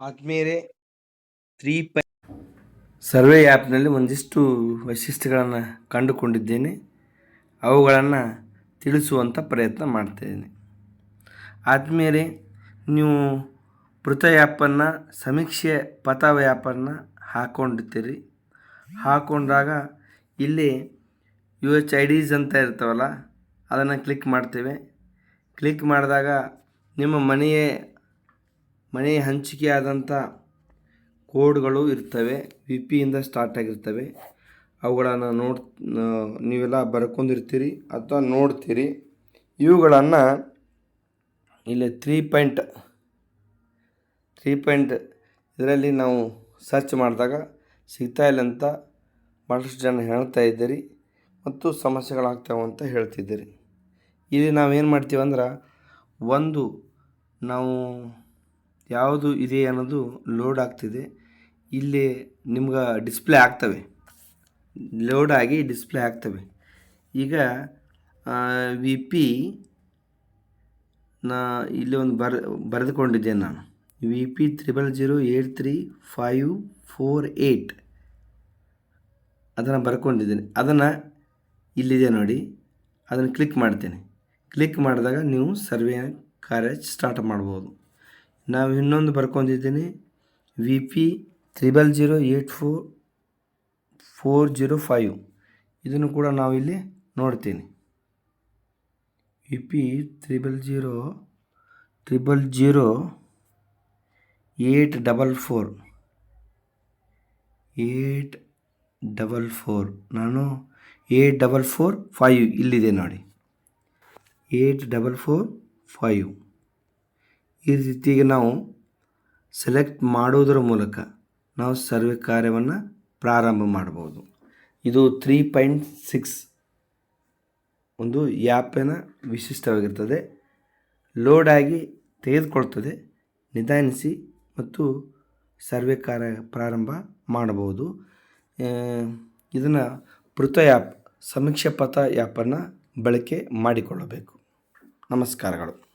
ಆದ್ಮೇಲೆ three pi survey ಆ್ಯಪ್ನಲ್ಲಿ ಒಂದಿಷ್ಟು ವೈಶಿಷ್ಟ್ಯಗಳನ್ನು ಕಂಡುಕೊಂಡಿದ್ದೇನೆ. ಅವುಗಳನ್ನು ತಿಳಿಸುವಂಥ ಪ್ರಯತ್ನ ಮಾಡ್ತೇನೆ ಆದಮೇಲೆ ನೀವು ಮೃತ ಆ್ಯಪನ್ನು ಸಮೀಕ್ಷೆ ಪಥಾವ ಆ್ಯಪನ್ನು ಹಾಕ್ಕೊಂಡಿರ್ತೀರಿ ಹಾಕ್ಕೊಂಡಾಗ ಇಲ್ಲಿ ಯು ಎಚ್ ಐ ಡೀಸ್ ಅಂತ ಇರ್ತಾವಲ್ಲ, ಅದನ್ನು ಕ್ಲಿಕ್ ಮಾಡ್ತೇವೆ. ಕ್ಲಿಕ್ ಮಾಡಿದಾಗ ನಿಮ್ಮ ಮನೆಯೇ ಮನೆ ಹಂಚಿಕೆಯಾದಂಥ ಕೋಡ್ಗಳು ಇರ್ತವೆ ವಿ ಇಂದ ಸ್ಟಾರ್ಟ್ ಆಗಿರ್ತವೆ. ಅವುಗಳನ್ನು ನೋಡ್ ನೀವೆಲ್ಲ ಬರ್ಕೊಂಡಿರ್ತೀರಿ ಅಥವಾ ನೋಡ್ತೀರಿ. ಇವುಗಳನ್ನು ಇಲ್ಲಿ ತ್ರೀ ಪಾಯಿಂಟ್ ತ್ರೀ ಪಾಯಿಂಟ್ ಇದರಲ್ಲಿ ನಾವು ಸರ್ಚ್ ಮಾಡಿದಾಗ ಸಿಗ್ತಾ ಇಲ್ಲ ಅಂತ ಭಾಳಷ್ಟು ಜನ ಹೇಳ್ತಾ ಇದ್ದೀರಿ ಮತ್ತು ಸಮಸ್ಯೆಗಳಾಗ್ತಾವೆ ಅಂತ ಹೇಳ್ತಿದ್ದೀರಿ. ಇಲ್ಲಿ ನಾವೇನು ಮಾಡ್ತೀವಂದ್ರೆ, ಒಂದು, ನಾವು ಯಾವುದು ಇದೆ ಅನ್ನೋದು ಲೋಡ್ ಆಗ್ತಿದೆ. ಇಲ್ಲಿ ನಿಮ್ಗೆ ಡಿಸ್ಪ್ಲೇ ಆಗ್ತವೆ. ಲೋಡ್ ಆಗಿ ಡಿಸ್ಪ್ಲೇ ಆಗ್ತವೆ. ಈಗ ವಿ ಪಿ ನಾ ಇಲ್ಲಿ ಒಂದು ಬರ್ ಬರೆದುಕೊಂಡಿದ್ದೇನೆ ನಾನು. V P triple zero eight three five four eight ಅದನ್ನು ಬರ್ಕೊಂಡಿದ್ದೀನಿ. ಅದನ್ನು ಇಲ್ಲಿದೆ ನೋಡಿ. ಅದನ್ನು ಕ್ಲಿಕ್ ಮಾಡ್ತೇನೆ. ಕ್ಲಿಕ್ ಮಾಡಿದಾಗ ನೀವು ಸರ್ವೆ ಕಾರ್ಯ ಸ್ಟಾರ್ಟ್ ಮಾಡ್ಬೋದು. ನಾವು ಇನ್ನೊಂದು ಬರ್ಕೊಂಡಿದ್ದೀನಿ. V P triple zero eight four four zero five ಇದನ್ನು ಕೂಡ ನಾವು ಇಲ್ಲಿ ನೋಡ್ತೀನಿ. V P triple zero triple zero eight double four eight double four ನಾನು ಏಟ್ ಡಬಲ್ ಫೋರ್ ಫೈವ್ ಇಲ್ಲಿದೆ ನೋಡಿ. ಏಟ್ ಡಬಲ್ ಫೋರ್ ಫೈವ್ ಈ ರೀತಿಗೆ ನಾವು ಸೆಲೆಕ್ಟ್ ಮಾಡೋದರ ಮೂಲಕ ನಾವು ಸರ್ವೆ ಕಾರ್ಯವನ್ನು ಪ್ರಾರಂಭ ಮಾಡ್ಬೋದು ಇದು ತ್ರೀ ಪಾಯಿಂಟ್ ಸಿಕ್ಸ್ ಒಂದು ಯಾಪಿನ ವಿಶಿಷ್ಟವಾಗಿರ್ತದೆ. ಲೋಡ್ ಆಗಿ ತೆಗೆದುಕೊಳ್ತದೆ, ನಿಧಾನಿಸಿ ಮತ್ತು ಸರ್ವೆ ಕಾರ್ಯ ಪ್ರಾರಂಭ ಮಾಡಬಹುದು. ಇದನ್ನು ಪೃಥ ಆ್ಯಪ್ ಸಮೀಕ್ಷೆ ಪಥ ಆ್ಯಪನ್ನು ಬಳಕೆ ಮಾಡಿಕೊಳ್ಳಬೇಕು. ನಮಸ್ಕಾರಗಳು.